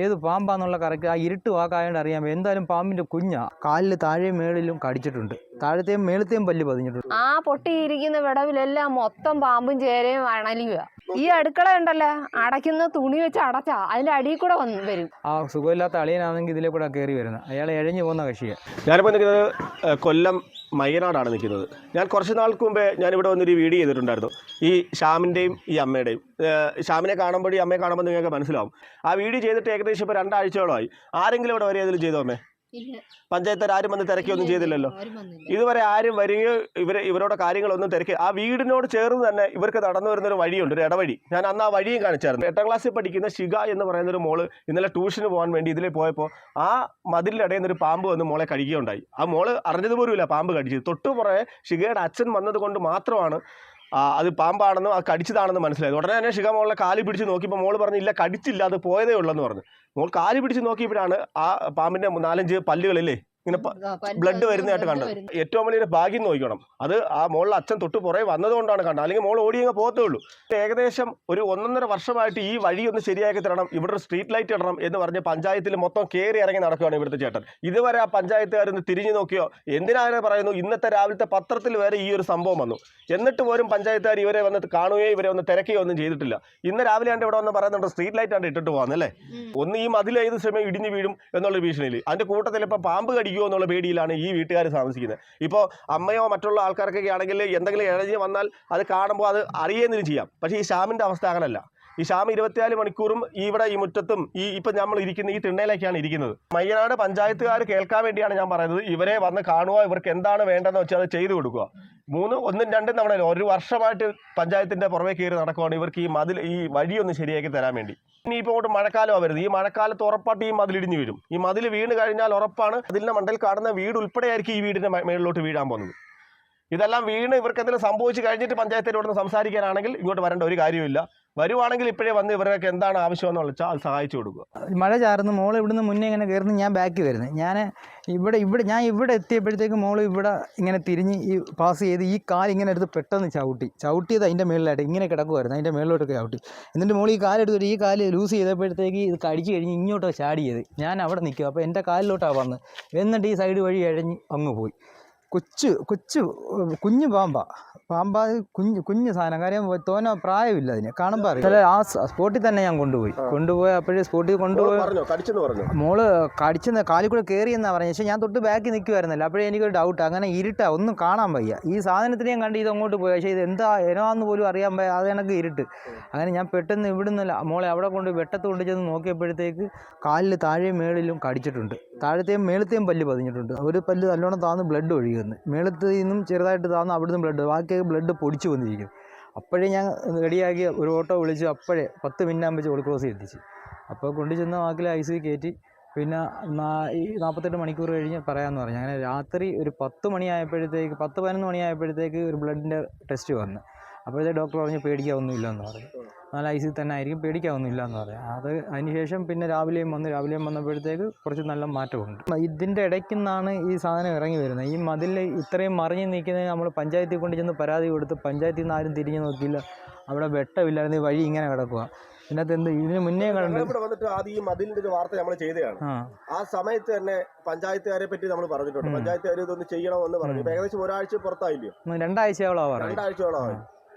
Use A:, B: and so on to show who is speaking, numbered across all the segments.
A: ഏത് പാമ്പാന്നുള്ള കറക്റ്റ് ആ ഇരുട്ട് വാക്കായോണ്ട് അറിയാൻ എന്തായാലും പാമ്പിന്റെ കുഞ്ഞാ. കാലിൽ താഴെയും മേളിലും കടിച്ചിട്ടുണ്ട്. താഴത്തെയും മേളത്തെയും പല്ല് പതിഞ്ഞിട്ടുണ്ട്.
B: ആ പൊട്ടിയിരിക്കുന്ന വിടവിലെല്ലാം മൊത്തം പാമ്പും ചേരയും അണലിയുക ഈ അടുക്കള ഉണ്ടല്ലോ അടയ്ക്കുന്ന തുണി വെച്ച് അടച്ച അതിന്റെ അടിയിൽ കൂടെ വന്ന് വരും.
A: ആ സുഖമില്ലാത്ത അളിയനാണെങ്കിൽ ഇതിലെ കൂടെ കയറി വരുന്നത്. അയാൾ എഴഞ്ഞു പോകുന്ന കക്ഷിയാണ്
C: ഞാനിപ്പോൾ കൊല്ലം മയ്യനാടാണ് നിൽക്കുന്നത്. ഞാൻ കുറച്ച് നാൾക്ക് മുമ്പേ ഞാനിവിടെ വന്നൊരു വീഡിയോ ചെയ്തിട്ടുണ്ടായിരുന്നു. ഈ ഷാമിന്റെയും ഈ അമ്മയുടെയും. ഷാമിനെ കാണുമ്പോൾ ഈ അമ്മയെ കാണുമ്പോൾ നിങ്ങൾക്ക് മനസ്സിലാവും. ആ വീഡിയോ ചെയ്തിട്ട് ഏകദേശം ഇപ്പോൾ രണ്ടാഴ്ചയോളമായി. ആരെങ്കിലും ഇവിടെ വരെ ഏതെങ്കിലും ചെയ്തോ അമ്മേ? പഞ്ചായത്തുകാർ ആരും വന്ന് തിരക്കിയൊന്നും ചെയ്തില്ലല്ലോ. ഇതുവരെ ആരും വരികയോ ഇവരെ ഇവരുടെ കാര്യങ്ങളൊന്നും തിരക്കി ആ വീടിനോട് ചേർന്ന് തന്നെ ഇവർക്ക് നടന്നു വരുന്ന ഒരു വഴിയുണ്ട് ഒരു ഇടവഴി. ഞാൻ അന്ന് ആ വഴിയും കാണിച്ചായിരുന്നു. എട്ടാം ക്ലാസ്സിൽ പഠിക്കുന്ന ഷിഗ എന്ന് പറയുന്ന ഒരു മോൾ ഇന്നലെ ട്യൂഷന് പോകാൻ വേണ്ടി ഇതിലെ പോയപ്പോൾ ആ മതിലിടയിൽ ഒരു പാമ്പ് വന്ന് മോളെ കഴിക്കുകയുണ്ടായി ആ മോൾ അറിഞ്ഞതുപോലുമില്ല പാമ്പ് കടിച്ചത് തൊട്ടു പുറകെ ഷിഗയുടെ അച്ഛൻ വന്നത് കൊണ്ട് മാത്രമാണ് അത് പാമ്പാണെന്നും അത് കടിച്ചതാണെന്ന് മനസ്സിലായത് ഉടനെ തന്നെ ഷിക മോളെ കാലി പിടിച്ച് നോക്കിയപ്പോൾ മോൾ പറഞ്ഞു ഇല്ല കടിച്ചില്ല അത് പോയതേ ഉള്ളെന്ന് പറഞ്ഞു. മോൾ കാലി പിടിച്ച് നോക്കിയപ്പോഴാണ് ആ പാമ്പിന്റെ നാലഞ്ച് പല്ലുകളില്ലേ ഇങ്ങനെ ബ്ലഡ് വരുന്നതായിട്ട് കണ്ടത്. ഏറ്റവും വലിയൊരു ഭാഗ്യം നോക്കണം അത് ആ മോളിൽ അച്ഛൻ തൊട്ട് പുറകെ വന്നതുകൊണ്ടാണ് കണ്ടത്. അല്ലെങ്കിൽ മോൾ ഓടി അങ്ങ് പോകത്തേ ഉള്ളൂ. ഏകദേശം ഒരു ഒന്നൊന്നര വർഷമായിട്ട് ഈ വഴി ഒന്ന് ശരിയാക്കി തരണം. ഇവിടെ ഒരു സ്ട്രീറ്റ് ലൈറ്റ് ഇടണം എന്ന് പറഞ്ഞ് പഞ്ചായത്തിൽ മൊത്തം കയറി ഇറങ്ങി നടക്കുകയാണ് ഇവിടുത്തെ ചേട്ടൻ. ഇതുവരെ ആ പഞ്ചായത്തുകാരൊന്ന് തിരിഞ്ഞു നോക്കിയോ? എന്തിനാണ് പറയുന്നു? ഇന്നത്തെ രാവിലത്തെ പത്രത്തിൽ വരെ ഈ ഒരു സംഭവം വന്നു. എന്നിട്ട് പോലും പഞ്ചായത്തുകാർ ഇവരെ വന്ന് കാണുകയോ ഇവരെ ഒന്ന് തിരക്കുകയോ ഒന്നും ചെയ്തിട്ടില്ല. ഇന്ന് രാവിലെ ആണ്ട് ഇവിടെ വന്ന് പറയുന്നുണ്ട് സ്ട്രീറ്റ് ലൈറ്റ് ആണ് ഇട്ടിട്ട് പോകുന്നല്ലേ ഒന്ന് ഈ മതിൽ ഏത് സമയം ഇടിഞ്ഞു വീഴും എന്നുള്ള ഭീഷണിയിൽ. അതിന്റെ കൂട്ടത്തിൽ ഇപ്പം പാമ്പ് കടിക്കുമോ എന്നുള്ള പേടിയിലാണ് ഈ വീട്ടുകാർ താമസിക്കുന്നത്. ഇപ്പോൾ അമ്മയോ മറ്റുള്ള ആൾക്കാർക്കൊക്കെ ആണെങ്കിൽ എന്തെങ്കിലും ഇഴഞ്ഞ് വന്നാൽ അത് കാണുമ്പോൾ അത് അറിയുന്നതിന് ചെയ്യാം. പക്ഷേ ഈ ശ്യാമിന്റെ അവസ്ഥ അങ്ങനല്ല. ഈ ഷാമി ഇരുപത്തിനാല് മണിക്കൂറും ഇവിടെ ഈ മുറ്റത്തും ഈ ഇപ്പം നമ്മൾ ഇരിക്കുന്ന ഈ തിണ്ണയിലേക്കാണ് ഇരിക്കുന്നത്. മയ്യനാട് പഞ്ചായത്തുകാർ കേൾക്കാൻ വേണ്ടിയാണ് ഞാൻ പറയുന്നത്. ഇവരെ വന്ന് കാണുക ഇവർക്ക് എന്താണ് വേണ്ടതെന്ന് വെച്ചാൽ അത് ചെയ്തു കൊടുക്കുക. മൂന്ന് ഒന്നും രണ്ടും തവണ ഒരു വർഷമായിട്ട് പഞ്ചായത്തിന്റെ പുറമെ കയറി നടക്കുവാണ് ഇവർക്ക് ഈ മതിൽ ഈ വഴിയൊന്ന് ശരിയാക്കി തരാൻ വേണ്ടി. ഇനി ഇപ്പോൾ ഇങ്ങോട്ട് മഴക്കാലമാണ് വരുന്നത് ഈ മഴക്കാലത്ത് ഉറപ്പായിട്ട് ഈ മതിൽ ഇടിഞ്ഞു വീഴും. ഈ മതിൽ വീണ് കഴിഞ്ഞാൽ ഉറപ്പാണ് അതിലെ മണ്ടയിൽ കാണുന്ന വീട് ഉൾപ്പെടെയായിരിക്കും ഈ വീടിന്റെ മേളിലോട്ട് വീഴാൻ പോകുന്നത്. ഇതെല്ലാം വീണ് ഇവർക്ക് എന്തെങ്കിലും സംഭവിച്ചു കഴിഞ്ഞിട്ട് പഞ്ചായത്തിനോട് സംസാരിക്കാനാണെങ്കിൽ ഇങ്ങോട്ട് വരേണ്ട ഒരു കാര്യമില്ല വരുവാണെങ്കിൽ ഇപ്പോഴേ വന്ന് ഇവരൊക്കെ എന്താണ് ആവശ്യമെന്ന് വെച്ചാൽ സഹായിച്ചു കൊടുക്കുക.
A: മഴ ചാർന്ന് മോൾ ഇവിടുന്ന് മുന്നേ ഇങ്ങനെ കയറുന്നു ഞാൻ ബാക്കി വരുന്നത് ഞാൻ ഇവിടെ ഇവിടെ ഞാൻ ഇവിടെ എത്തിയപ്പോഴത്തേക്ക് മോൾ ഇവിടെ ഇങ്ങനെ തിരിഞ്ഞ് ഈ പാസ് ചെയ്ത് ഈ കാൽ ഇങ്ങനെ എടുത്ത് പെട്ടെന്ന് ചവിട്ടി. ചവിട്ടിയത് അതിന്റെ മേളിലായിട്ട് ഇങ്ങനെ കിടക്കുമായിരുന്നു അതിന്റെ മേളിലോട്ടൊക്കെ ചവിട്ടി. എന്നിട്ട് മോൾ ഈ കാലെടുത്തിട്ട് ഈ കാൽ ലൂസ് ചെയ്തപ്പോഴത്തേക്ക് ഇത് കടിച്ചു കഴിഞ്ഞ് ഇങ്ങോട്ടോ ചാടിയത്. ഞാൻ അവിടെ നിൽക്കും അപ്പോൾ എന്റെ കാലിലോട്ടാണ് വന്ന് എന്നിട്ട് ഈ സൈഡ് വഴി ഇഴഞ്ഞ് അങ്ങ് പോയി. കൊച്ചു കൊച്ചു കുഞ്ഞു പാമ്പ. പാമ്പാ കുഞ്ഞു കുഞ്ഞു സാധനം. കാര്യം തോന പ്രായമില്ല അതിന്. കാണുമ്പോൾ അറിയാം. ചില ആ സ്പോട്ടിൽ തന്നെ ഞാൻ കൊണ്ടുപോയി. കൊണ്ടുപോയി അപ്പോഴേ സ്പോട്ടിൽ കൊണ്ടുപോയി
C: കടിച്ചെന്ന് പറഞ്ഞു?
A: മോൾ കടിച്ചെന്ന് കാലിൽ കൂടെ കയറിയെന്നാണ് പറഞ്ഞത് പക്ഷേ ഞാൻ തൊട്ട് ബാക്കിൽ നിൽക്കുമായിരുന്നല്ലോ അപ്പോഴേ എനിക്കൊരു ഡൗട്ട് അങ്ങനെ ഇരുട്ട. ഒന്നും കാണാൻ വയ്യ. ഈ സാധനത്തിനെ ഞാൻ കണ്ട് ഇത് അങ്ങോട്ട് പോയി. പക്ഷേ ഇത് എന്താ എനോന്ന് പോലും അറിയാൻ വയ്യ അത് എനിക്ക് ഇരുട്ട്. അങ്ങനെ ഞാൻ പെട്ടെന്ന് ഇവിടുന്ന് മോളെ അവിടെ കൊണ്ട് വെട്ടത്ത് കൊണ്ട് ചെന്ന് നോക്കിയപ്പോഴത്തേക്ക് കാലിൽ താഴെയും മേളിലും കടിച്ചിട്ടുണ്ട്. താഴത്തെയും മേളത്തെയും പല്ല് പതിഞ്ഞിട്ടുണ്ട്. ഒരു പല്ല് നല്ലോണം താന്ന് ബ്ലഡ് ഒഴുകുന്നു മേളത്തിൽ നിന്നും ചെറുതായിട്ട് താന്ന് അവിടുന്ന് ബ്ലഡ് ബാക്കി ബ്ലഡ് പൊടിച്ചു വന്നിരിക്കും. അപ്പോഴേ ഞാൻ റെഡിയാക്കി ഒരു ഓട്ടോ വിളിച്ച്. അപ്പോഴേ പത്ത് മിനിറ്റ് ആകുമ്പോൾ ചോൾ ക്രോസ് എത്തിച്ച് അപ്പോൾ കൊണ്ടു ചെന്ന വാക്കിൽ ഐ സി കയറ്റി പിന്നെ ഈ നാൽപ്പത്തെട്ട് മണിക്കൂർ കഴിഞ്ഞ് പറയാമെന്ന് പറഞ്ഞു. അങ്ങനെ രാത്രി ഒരു പത്ത് മണിയായപ്പോഴത്തേക്ക് പത്ത് പതിനൊന്ന് മണിയായപ്പോഴത്തേക്ക് ഒരു ബ്ലഡിന്റെ ടെസ്റ്റ് വന്നു. അപ്പോഴത്തേക്ക് ഡോക്ടർ പറഞ്ഞു പേടിക്കാവൊന്നുമില്ല എന്ന് പറഞ്ഞു. നല്ല ഐ സി തന്നെ ആയിരിക്കും പേടിക്കാവൊന്നുമില്ല എന്ന് പറഞ്ഞു. അത് അതിനുശേഷം പിന്നെ രാവിലെയും വന്ന് രാവിലെയും വന്നപ്പോഴത്തേക്ക് കുറച്ച് നല്ല മാറ്റമുണ്ട്. ഇതിന്റെ ഇടയ്ക്ക് നിന്നാണ് ഈ സാധനം ഇറങ്ങി വരുന്നത്. ഈ മതിൽ ഇത്രയും മറിഞ്ഞ് നിൽക്കുന്നത് നമ്മൾ പഞ്ചായത്തിൽ കൊണ്ട് ചെന്ന് പരാതി കൊടുത്ത് പഞ്ചായത്തിൽ നിന്ന് ആരും തിരിഞ്ഞു നോക്കിയില്ല. അവിടെ വെട്ടമില്ലായിരുന്നു വഴി ഇങ്ങനെ കിടക്കുക ഇതിനകത്ത് എന്ത് ഇതിന് മുന്നേ കണ്ടു
C: ഇവിടെ വന്നിട്ട് ആദ്യം ഈ മതിലിന്റെ ഒരു വാർത്ത നമ്മൾ ചെയ്തതാണ്.
A: ആ.
C: സമയത്ത് തന്നെ പഞ്ചായത്തുകാരെ പറ്റി നമ്മൾ പറഞ്ഞിട്ടുണ്ട്. പഞ്ചായത്തുകാർ ഇതൊന്ന് ചെയ്യണമെന്ന് പറഞ്ഞു. ഏകദേശം ഒരാഴ്ച പുറത്തായില്ലയോ
A: രണ്ടാഴ്ചയോളം
C: രണ്ടാഴ്ചയോളം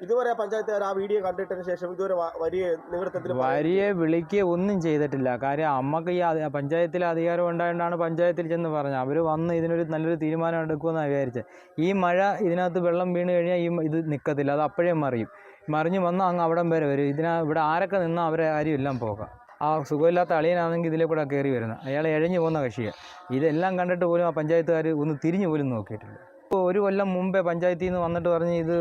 C: ഇതുവരെ പഞ്ചായത്തുകാർ ആ വീഡിയോ കണ്ടിട്ടതിന് ശേഷം ഇതുവരെ വരിയെ നിവൃത്തത്തിൽ
A: വരിയെ വിളിക്കുക ഒന്നും ചെയ്തിട്ടില്ല. കാര്യം അമ്മയ്ക്ക് ഈ പഞ്ചായത്തിൽ അധികാരം ഉണ്ടായതുകൊണ്ടാണ് പഞ്ചായത്തിൽ ചെന്ന് പറഞ്ഞത്. അവർ വന്ന് ഇതിനൊരു നല്ലൊരു തീരുമാനം എടുക്കുമെന്നാണ് വിചാരിച്ചത് ഈ മഴ ഇതിനകത്ത് വെള്ളം വീണ് കഴിഞ്ഞാൽ ഈ ഇത് നിൽക്കത്തില്ല അത് അപ്പോഴേ മറിയും. മറിഞ്ഞ് വന്നാൽ അങ്ങ് അവിടം വരെ വരും. ഇതിനാ ഇവിടെ ആരൊക്കെ നിന്നാൽ അവരെ ആരും എല്ലാം പോകാം. ആ സുഖമില്ലാത്ത അളിയനാണെങ്കിൽ ഇതിലെ കൂടെ കയറി വരുന്നത് അയാൾ ഇഴഞ്ഞു പോകുന്ന കക്ഷിയാണ് ഇതെല്ലാം കണ്ടിട്ട് പോലും ആ പഞ്ചായത്തുകാർ ഒന്ന് തിരിഞ്ഞു പോലും നോക്കിയിട്ടില്ല. ഒരു കൊല്ലം മുമ്പേ പഞ്ചായത്തിൽ നിന്ന് വന്നിട്ട് പറഞ്ഞ് ഇത്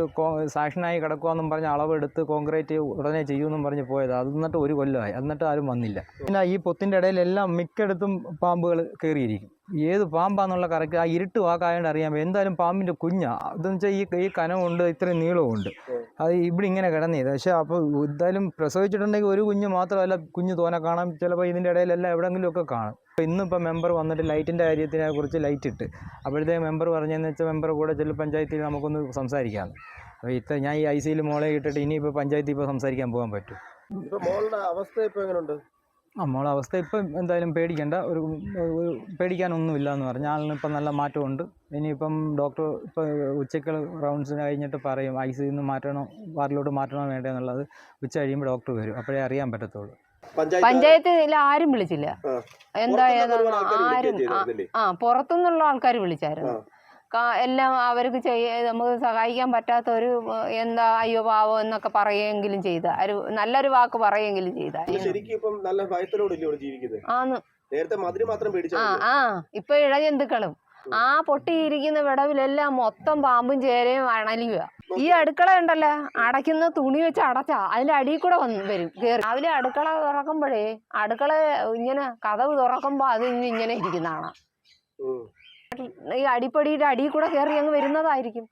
A: സാക്ഷനായി കിടക്കുമെന്നും പറഞ്ഞ് അളവെടുത്ത് കോൺക്രീറ്റ് ഉടനെ ചെയ്യുമെന്നും പറഞ്ഞ് പോയത്. അത് എന്നിട്ട് ഒരു കൊല്ലമായി എന്നിട്ട് ആരും വന്നില്ല. പിന്നെ ഈ പൊത്തിന്റെ ഇടയിലെല്ലാം മിക്കയിടത്തും പാമ്പുകൾ കയറിയിരിക്കും ഏത് പാമ്പാന്നുള്ള കറക്റ്റ് ആ ഇരുട്ട് വാക്കായോണ്ട് അറിയാൻ എന്തായാലും പാമ്പിന്റെ കുഞ്ഞാ അതെന്ന് വെച്ചാൽ ഈ ഈ കനമുണ്ട് ഇത്രയും നീളമുണ്ട് അത് ഇവിടെ ഇങ്ങനെ കിടന്നത് പക്ഷേ അപ്പോൾ എന്തായാലും പ്രസവിച്ചിട്ടുണ്ടെങ്കിൽ ഒരു കുഞ്ഞ് മാത്രമല്ല കുഞ്ഞ് തോനെ കാണാം. ചിലപ്പോൾ ഇതിന്റെ ഇടയിലെല്ലാം എവിടെയെങ്കിലുമൊക്കെ കാണും. അപ്പോൾ ഇന്നിപ്പോൾ മെമ്പർ വന്നിട്ട് ലൈറ്റിന്റെ കാര്യത്തിനെ കുറിച്ച് ലൈറ്റ് ഇട്ട്. അപ്പോഴത്തേക്ക് മെമ്പർ പറഞ്ഞതെന്ന് വെച്ചാൽ മെമ്പർ കൂടെ ചില പഞ്ചായത്തിൽ നമുക്കൊന്ന് സംസാരിക്കാം. അപ്പോൾ ഇത്ര ഞാൻ ഈ ഐ സിയിൽ മോളെ ഇട്ടിട്ട് ഇനിയിപ്പോൾ പഞ്ചായത്തിൽ ഇപ്പോൾ സംസാരിക്കാൻ പോകാൻ പറ്റും.
C: അവസ്ഥ ഇപ്പോൾ എങ്ങനെയുണ്ട്
A: നമ്മളെ അവസ്ഥ ഇപ്പം എന്തായാലും പേടിക്കേണ്ട. ഒരു പേടിക്കാനൊന്നുമില്ല എന്ന് പറഞ്ഞു. ആളിന് ഇപ്പം നല്ല മാറ്റമുണ്ട്. ഇനിയിപ്പം ഡോക്ടർ ഇപ്പോൾ ഉച്ചയ്ക്ക് റൗണ്ട്സ് കഴിഞ്ഞിട്ട് പറയും ഐ സിയിൽ നിന്ന് മാറ്റണോ? വാർഡിലോട്ട് മാറ്റണോ വേണ്ടേ എന്നുള്ളത് ഉച്ച കഴിയുമ്പോൾ ഡോക്ടർ വരും. അപ്പോഴേ അറിയാൻ പറ്റത്തുള്ളൂ.
C: പഞ്ചായത്ത്
B: പഞ്ചായത്തിൽ ആരും വിളിച്ചില്ല.
C: ആ.
B: എന്താ
C: പുറത്തുനിന്ന്
B: ഏതാ
C: ഒരുപാട് ആൾക്കാര്
B: ആരും ആ, പുറത്തുനിന്നുള്ള ആൾക്കാർ വിളിച്ചായിരുന്നു. എല്ലാം അവർക്ക് ചെയ്യ നമുക്ക് സഹായിക്കാൻ പറ്റാത്ത ഒരു എന്താ അയ്യോ പാവം എന്നൊക്കെ പറയുമെങ്കിലും ചെയ്ത. ഒരു നല്ലൊരു വാക്ക് പറയുമെങ്കിലും ചെയ്ത.
C: ഇത് ശരിക്കും ഇപ്പം നല്ല ഭയത്തിലോടില്ലേ ഇവിടെ ജീവിക്കുന്നത്?
B: ആന്ന്.
C: നേരത്തെ മതിൽ മാത്രം
B: ആ ആ. ഇപ്പൊ ഇഴജന്തുക്കളും. ആ പൊട്ടിയിരിക്കുന്ന വിടവിലെല്ലാം മൊത്തം പാമ്പും ചേരയും അണലിയുക ഈ അടുക്കള ഉണ്ടല്ലോ. അടയ്ക്കുന്ന തുണി വെച്ച് അടച്ചാ. അതിന്റെ അടിയിൽ കൂടെ വന്ന് വരും കയറി രാവിലെ അടുക്കള തുറക്കുമ്പോഴേ അടുക്കള ഇങ്ങനെ കഥവ് തുറക്കുമ്പോ അത് ഇങ്ങനെ ഇരിക്കുന്നതാണ് ഈ അടിപ്പടിയുടെ അടിയിൽ കൂടെ കയറി അങ്ങ് വരുന്നതായിരിക്കും.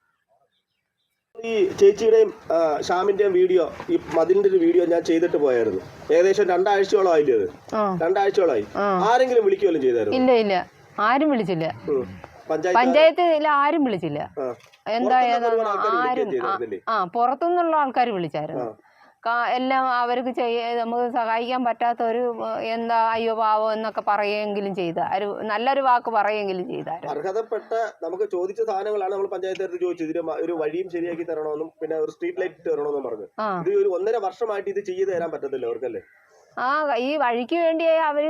C: ഈ ചേച്ചിയുടെയും ഷാമിന്റെയും ശ്യാമിന്റെയും വീഡിയോ ഈ മതിലിന്റെ ഒരു വീഡിയോ ഞാൻ ചെയ്തിട്ട് പോയായിരുന്നു. ഏകദേശം രണ്ടാഴ്ചയോളം ആയില്ലേ അത്? രണ്ടാഴ്ചയോളമായി ആരെങ്കിലും വിളിക്കുകയല്ലോ ചെയ്തായിരുന്നു?
B: ഇല്ല ഇല്ല. ആരും വിളിച്ചില്ല.
C: പഞ്ചായത്ത്
B: പഞ്ചായത്തിൽ ആരും വിളിച്ചില്ല.
C: ആ.
B: എന്താ
C: പുറത്തുനിന്ന്
B: ഏതാ
C: ഒരുപാട് ആൾക്കാര്
B: ആരും ആ, പുറത്തുനിന്നുള്ള ആൾക്കാർ വിളിച്ചായിരുന്നു. എല്ലാം അവർക്ക് ചെയ്യ നമുക്ക് സഹായിക്കാൻ പറ്റാത്ത ഒരു എന്താ അയ്യോ പാവോ എന്നൊക്കെ പറയുമെങ്കിലും ചെയ്ത. ഒരു നല്ലൊരു വാക്ക് പറയുമെങ്കിലും ചെയ്ത
C: അർഹതപ്പെട്ട നമുക്ക് ചോദിച്ച സാധനങ്ങളാണ് നമ്മൾ പഞ്ചായത്ത് ചോദിച്ചത്. ഇതിന് ഒരു വഴിയും ശരിയാക്കി തരണമെന്നും പിന്നെ ഒരു സ്ട്രീറ്റ് ലൈറ്റ് തരണമെന്നും പറഞ്ഞു. ഇത് ഒരു ഒന്നര വർഷമായിട്ട് ഇത് ചെയ്തു തരാൻ പറ്റത്തില്ല അവർക്കല്ലേ?
B: ആ ഈ വഴിക്ക് വേണ്ടി അവർ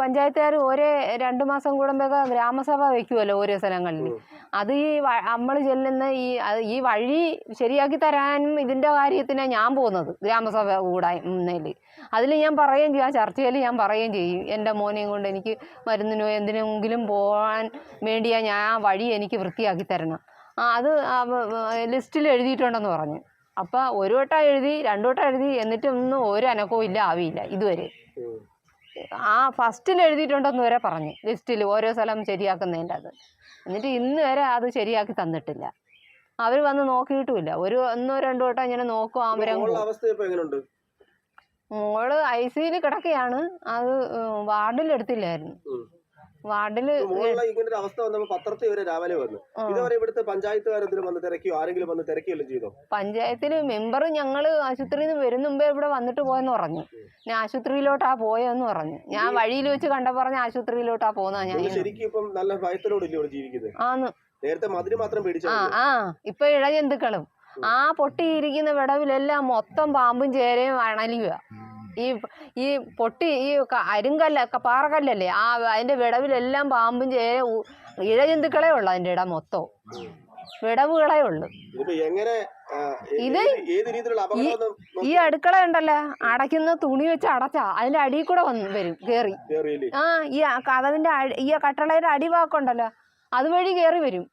B: പഞ്ചായത്തുകാർ ഒരേ രണ്ട് മാസം കൂടുമ്പോഴൊക്കെ ഗ്രാമസഭ വെക്കുമല്ലോ ഓരോ സ്ഥലങ്ങളിൽ അത് ഈ നമ്മൾ ചെല്ലുന്ന ഈ ഈ വഴി ശരിയാക്കി തരാനും ഇതിന്റെ കാര്യത്തിനാണ് ഞാൻ പോകുന്നത് ഗ്രാമസഭ കൂടായ്മയിൽ അതിൽ ഞാൻ പറയുകയും ചെയ്യും ആ ചർച്ചയിൽ ഞാൻ പറയുകയും ചെയ്യും. എന്റെ മോനെയും കൊണ്ട് എനിക്ക് മരുന്നിനോ എന്തിനെങ്കിലും പോകാൻ വേണ്ടിയാ ഞാൻ ആ വഴി എനിക്ക് വൃത്തിയാക്കി തരണം. ആ അത് ലിസ്റ്റിൽ എഴുതിയിട്ടുണ്ടെന്ന് പറഞ്ഞു. അപ്പോൾ ഒരു വട്ടം എഴുതി രണ്ടു വട്ടം എഴുതി എന്നിട്ടൊന്നും ഒരു അനക്കവും ഇല്ല ആവിയില്ല ഇതുവരെ. ആ ഫസ്റ്റിൽ എഴുതിയിട്ടുണ്ടെന്ന് വരെ പറഞ്ഞു. ലിസ്റ്റിൽ ഓരോ സ്ഥലം ശരിയാക്കുന്നതിന്റെ അത്. എന്നിട്ട് ഇന്ന് വരെ അത് ശരിയാക്കി തന്നിട്ടില്ല. അവർ വന്ന് നോക്കിയിട്ടുമില്ല. ഒരു ഒന്നോ രണ്ടോ വട്ടം ഇങ്ങനെ നോക്കും മോൾ ഐ സിയിൽ കിടക്കുകയാണ് അത് വാർഡിൽ എടുത്തില്ലായിരുന്നു.
C: മോളുടെ ഇങ്ങനെ അവസ്ഥ വന്നപ്പോ പത്രത്തിൽ വരെ രാവിലെ വന്നു. ഇതുവരെ ഇവിടുത്തെ പഞ്ചായത്തുകാരെന്തെങ്കിലും വന്ന് തിരക്കിയോ? ആരെങ്കിലും വന്ന് തിരക്കിയല്ലോ ചെയ്തോ?
B: പഞ്ചായത്തിൽ മെമ്പർ ഞങ്ങൾ ആശുപത്രിയിൽ നിന്ന് വരുന്ന മുമ്പേ ഇവിടെ വന്നിട്ട് പോയെന്ന് പറഞ്ഞു. ഞാൻ ആശുപത്രിയിലോട്ടാ പോയെന്ന് പറഞ്ഞു. ഞാൻ വഴിയിൽ വെച്ച് കണ്ട പറഞ്ഞ ആശുപത്രിയിലോട്ടാ പോന്നാ ഞാൻ
C: ശരിക്കും ഇപ്പം നല്ല ഭയത്തിലോടില്ലേ ഇവിടെ ജീവിക്കുന്നത്?
B: ആന്ന്.
C: നേരത്തെ മതിരി മാത്രം
B: ആ ആ. ഇപ്പൊ ഇഴജന്തുക്കളും ആ പൊട്ടിയിരിക്കുന്ന വിടവിലെല്ലാം മൊത്തം പാമ്പും ചേരയും അണലിയുക ഈ ഈ പൊട്ടി ഈ അരുങ്കല്ല പാറക്കല്ലല്ലേ ആ അതിന്റെ വിടവിലെല്ലാം പാമ്പും ചേ ഇഴജന്തുക്കളെ ഉള്ളു അതിന്റെ ഇടം മൊത്തം. വിടവുകളേ ഉള്ളു. ഇത് ഈ അടുക്കള ഉണ്ടല്ലോ അടയ്ക്കുന്ന തുണി വെച്ച് അടച്ചാ അതിന്റെ അടിയിൽ കൂടെ വന്ന് വരും
C: കേറി.
B: ആ ഈ കഥവിന്റെ ഈ കട്ടളയുടെ അടിവാക്കുണ്ടല്ലോ അതുവഴി കേറി വരും.